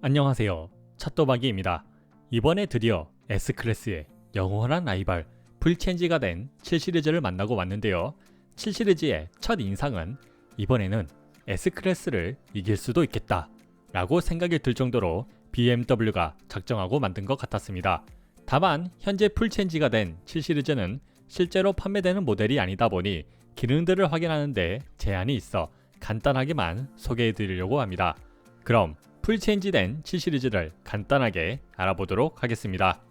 안녕하세요. 찻도박이입니다. 이번에 드디어 S클래스의 영원한 라이벌 풀체인지가 된 7시리즈를 만나고 왔는데요. 7시리즈의 첫 인상은 이번에는 S클래스를 이길 수도 있겠다 라고 생각이 들 정도로 BMW가 작정하고 만든 것 같았습니다. 다만 현재 풀체인지가 된 7시리즈는 실제로 판매되는 모델이 아니다 보니 기능들을 확인하는데 제한이 있어 간단하게만 소개해 드리려고 합니다. 그럼 풀체인지된 7 시리즈를 간단하게 알아보도록 하겠습니다.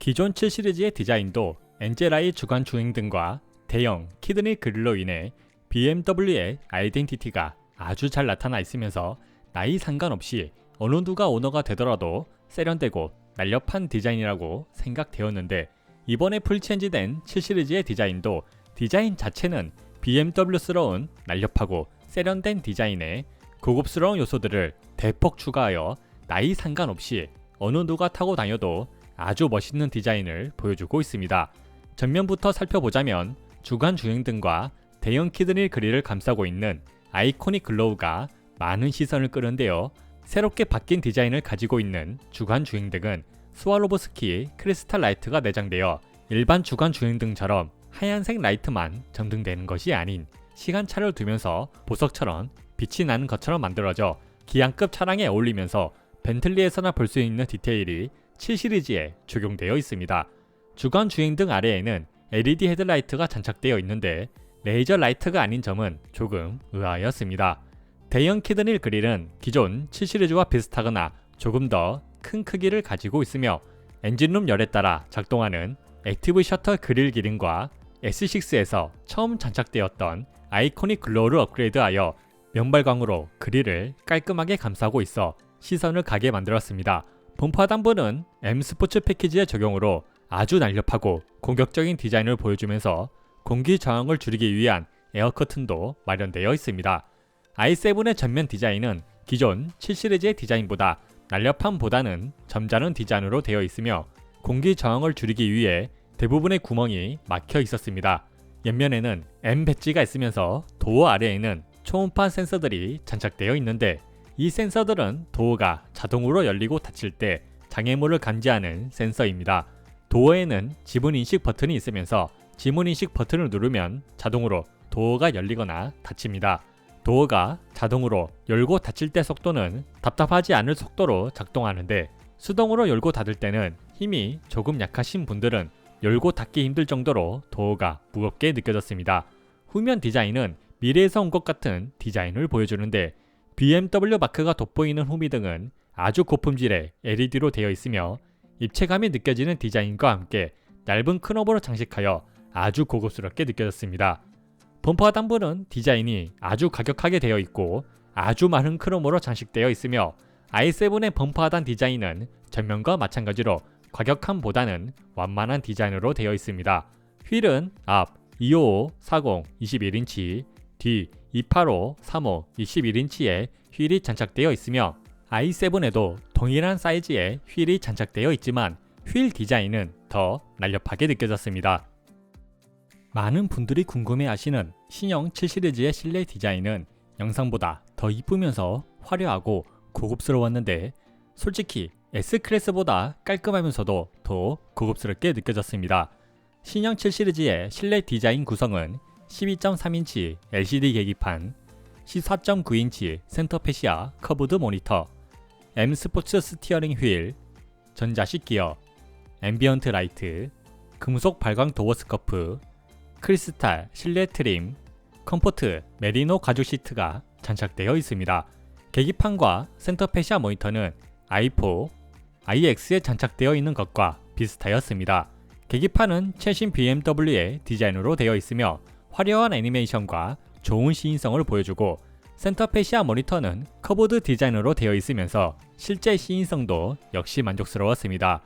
기존 7 시리즈의 디자인도 엔젤아이 주간 주행 등과 대형 키드니 그릴로 인해 BMW의 아이덴티티가 아주 잘 나타나 있으면서 나이 상관없이 어느 누가 오너가 되더라도 세련되고 날렵한 디자인이라고 생각되었는데 이번에 풀체인지된 7 시리즈의 디자인도 디자인 자체는 BMW스러운 날렵하고 세련된 디자인에 고급스러운 요소들을 대폭 추가하여 나이 상관없이 어느 누가 타고 다녀도 아주 멋있는 디자인을 보여주고 있습니다. 전면부터 살펴보자면 주간 주행 등과 대형 키드닐 그릴을 감싸고 있는 아이코닉 글로우가 많은 시선을 끄는데요. 새롭게 바뀐 디자인을 가지고 있는 주간 주행 등은 스와로브스키 크리스탈 라이트가 내장되어 일반 주간 주행 등처럼 하얀색 라이트만 점등되는 것이 아닌 시간차를 두면서 보석처럼 빛이 나는 것처럼 만들어져 기안급 차량에 어울리면서 벤틀리에서나 볼 수 있는 디테일이 7 시리즈에 적용되어 있습니다. 주간 주행 등 아래에는 LED 헤드라이트가 장착되어 있는데 레이저 라이트가 아닌 점은 조금 의아하였습니다. 대형 키드닐 그릴은 기존 7 시리즈와 비슷하거나 조금 더 큰 크기를 가지고 있으며 엔진룸 열에 따라 작동하는 액티브 셔터 그릴 기능과 S6에서 처음 장착되었던 아이코닉 글로우를 업그레이드하여 면발광으로 그릴을 깔끔하게 감싸고 있어 시선을 가게 만들었습니다. 본파 하단부는 M 스포츠 패키지의 적용으로 아주 날렵하고 공격적인 디자인을 보여주면서 공기 저항을 줄이기 위한 에어 커튼도 마련되어 있습니다. i7의 전면 디자인은 기존 7 시리즈의 디자인보다 날렵함보다는 점잖은 디자인으로 되어 있으며 공기 저항을 줄이기 위해 대부분의 구멍이 막혀 있었습니다. 옆면에는 M 배지가 있으면서 도어 아래에는 초음파 센서들이 장착되어 있는데 이 센서들은 도어가 자동으로 열리고 닫힐 때 장애물을 감지하는 센서입니다. 도어에는 지문 인식 버튼이 있으면서 지문 인식 버튼을 누르면 자동으로 도어가 열리거나 닫힙니다. 도어가 자동으로 열고 닫힐 때 속도는 답답하지 않을 속도로 작동하는데 수동으로 열고 닫을 때는 힘이 조금 약하신 분들은 열고 닫기 힘들 정도로 도어가 무겁게 느껴졌습니다. 후면 디자인은 미래에서 온 것 같은 디자인을 보여주는데 BMW 마크가 돋보이는 후미 등은 아주 고품질의 LED로 되어 있으며 입체감이 느껴지는 디자인과 함께 얇은 크롭으로 장식하여 아주 고급스럽게 느껴졌습니다. 범퍼 하단부는 디자인이 아주 가격하게 되어 있고 아주 많은 크롬으로 장식되어 있으며 i7의 범퍼 하단 디자인은 전면과 마찬가지로 과격함보다는 완만한 디자인으로 되어 있습니다. 휠은 앞 255, 40, 21인치, 뒤 285, 35, 21인치의 휠이 장착되어 있으며 i7에도 동일한 사이즈의 휠이 장착되어 있지만 휠 디자인은 더 날렵하게 느껴졌습니다. 많은 분들이 궁금해하시는 신형 7 시리즈의 실내 디자인은 영상보다 더 이쁘면서 화려하고 고급스러웠는데 솔직히 S클래스보다 깔끔하면서도 더 고급스럽게 느껴졌습니다. 신형 7 시리즈의 실내 디자인 구성은 12.3인치 LCD 계기판, 14.9인치 센터페시아 커브드 모니터, M 스포츠 스티어링 휠, 전자식 기어, 앰비언트 라이트, 금속 발광 도어 스커프, 크리스탈 실내 트림, 컴포트 메리노 가죽 시트가 장착되어 있습니다. 계기판과 센터페시아 모니터는 i4, iX에 장착되어 있는 것과 비슷하였습니다. 계기판은 최신 BMW의 디자인으로 되어 있으며 화려한 애니메이션과 좋은 시인성을 보여주고 센터페시아 모니터는 커브드 디자인으로 되어 있으면서 실제 시인성도 역시 만족스러웠습니다.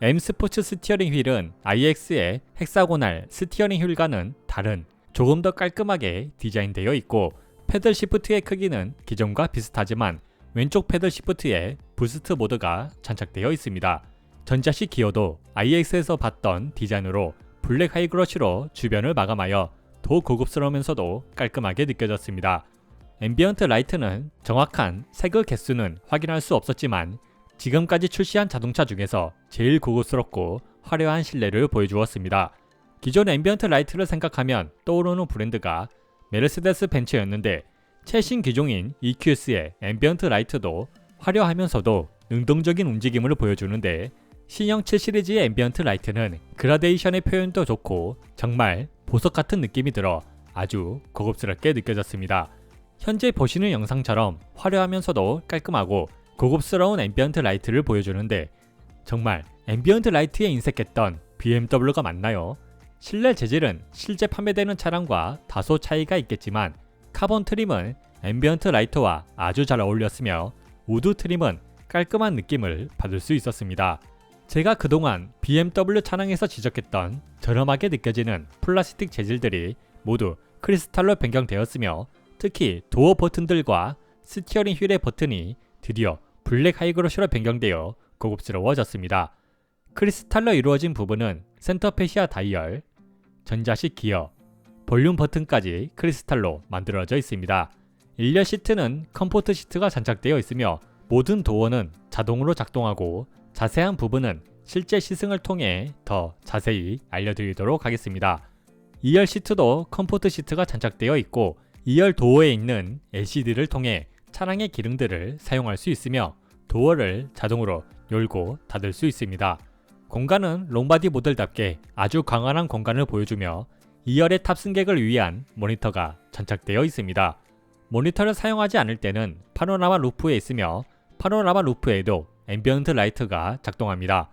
M 스포츠 스티어링 휠은 iX의 헥사고날 스티어링 휠과는 다른 조금 더 깔끔하게 디자인되어 있고 패들 시프트의 크기는 기존과 비슷하지만 왼쪽 패들 시프트에 부스트 모드가 장착되어 있습니다. 전자식 기어도 iX에서 봤던 디자인으로 블랙 하이그러쉬로 주변을 마감하여 더 고급스러우면서도 깔끔하게 느껴졌습니다. 앰비언트 라이트는 정확한 세그 개수는 확인할 수 없었지만 지금까지 출시한 자동차 중에서 제일 고급스럽고 화려한 실내를 보여주었습니다. 기존 앰비언트 라이트를 생각하면 떠오르는 브랜드가 메르세데스 벤츠였는데 최신 기종인 EQS의 앰비언트 라이트도 화려하면서도 능동적인 움직임을 보여주는데 신형 7 시리즈의 앰비언트 라이트는 그라데이션의 표현도 좋고 정말 보석 같은 느낌이 들어 아주 고급스럽게 느껴졌습니다. 현재 보시는 영상처럼 화려하면서도 깔끔하고 고급스러운 앰비언트 라이트를 보여주는데 정말 앰비언트 라이트에 인색했던 BMW가 맞나요? 실내 재질은 실제 판매되는 차량과 다소 차이가 있겠지만 카본 트림은 앰비언트 라이트와 아주 잘 어울렸으며 우드 트림은 깔끔한 느낌을 받을 수 있었습니다. 제가 그동안 BMW 차량에서 지적했던 저렴하게 느껴지는 플라스틱 재질들이 모두 크리스탈로 변경되었으며 특히 도어 버튼들과 스티어링 휠의 버튼이 드디어 블랙 하이그로시로 변경되어 고급스러워졌습니다. 크리스탈로 이루어진 부분은 센터페시아 다이얼, 전자식 기어, 볼륨 버튼까지 크리스탈로 만들어져 있습니다. 일렬 시트는 컴포트 시트가 장착되어 있으며 모든 도어는 자동으로 작동하고 자세한 부분은 실제 시승을 통해 더 자세히 알려드리도록 하겠습니다. 2열 시트도 컴포트 시트가 장착되어 있고 2열 도어에 있는 LCD를 통해 차량의 기능들을 사용할 수 있으며 도어를 자동으로 열고 닫을 수 있습니다. 공간은 롱바디 모델답게 아주 광활한 공간을 보여주며 2열의 탑승객을 위한 모니터가 장착되어 있습니다. 모니터를 사용하지 않을 때는 파노라마 루프에 있으며 파노라마 루프에도 앰비언트 라이트가 작동합니다.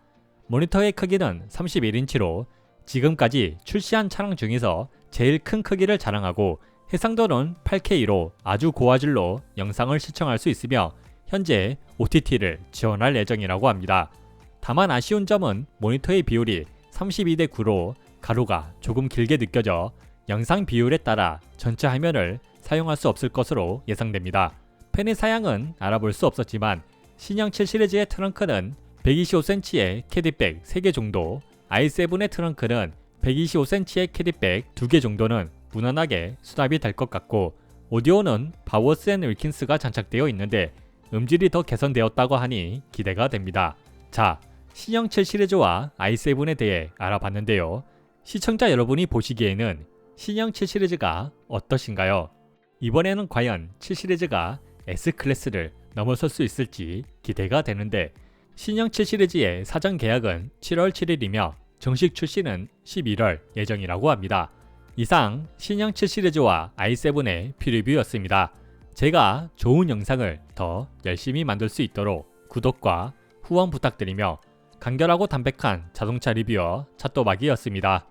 모니터의 크기는 31인치로 지금까지 출시한 차량 중에서 제일 큰 크기를 자랑하고 해상도는 8K로 아주 고화질로 영상을 시청할 수 있으며 현재 OTT를 지원할 예정이라고 합니다. 다만 아쉬운 점은 모니터의 비율이 32대 9로 가로가 조금 길게 느껴져 영상 비율에 따라 전체 화면을 사용할 수 없을 것으로 예상됩니다. 팬의 사양은 알아볼 수 없었지만 신형 7 시리즈의 트렁크는 125cm의 캐디백 3개 정도, i7의 트렁크는 125cm의 캐디백 2개 정도는 무난하게 수납이 될 것 같고 오디오는 바워스 앤 윌킨스가 장착되어 있는데 음질이 더 개선되었다고 하니 기대가 됩니다. 자, 신형 7 시리즈와 i7에 대해 알아봤는데요. 시청자 여러분이 보시기에는 신형 7 시리즈가 어떠신가요? 이번에는 과연 7 시리즈가 S 클래스를 넘어설 수 있을지 기대가 되는데 신형 7 시리즈의 사전 계약은 7월 7일이며 정식 출시는 11월 예정이라고 합니다. 이상 신형 7 시리즈와 i7의 프리뷰였습니다. 제가 좋은 영상을 더 열심히 만들 수 있도록 구독과 후원 부탁드리며 간결하고 담백한 자동차 리뷰어 찻도박이었습니다.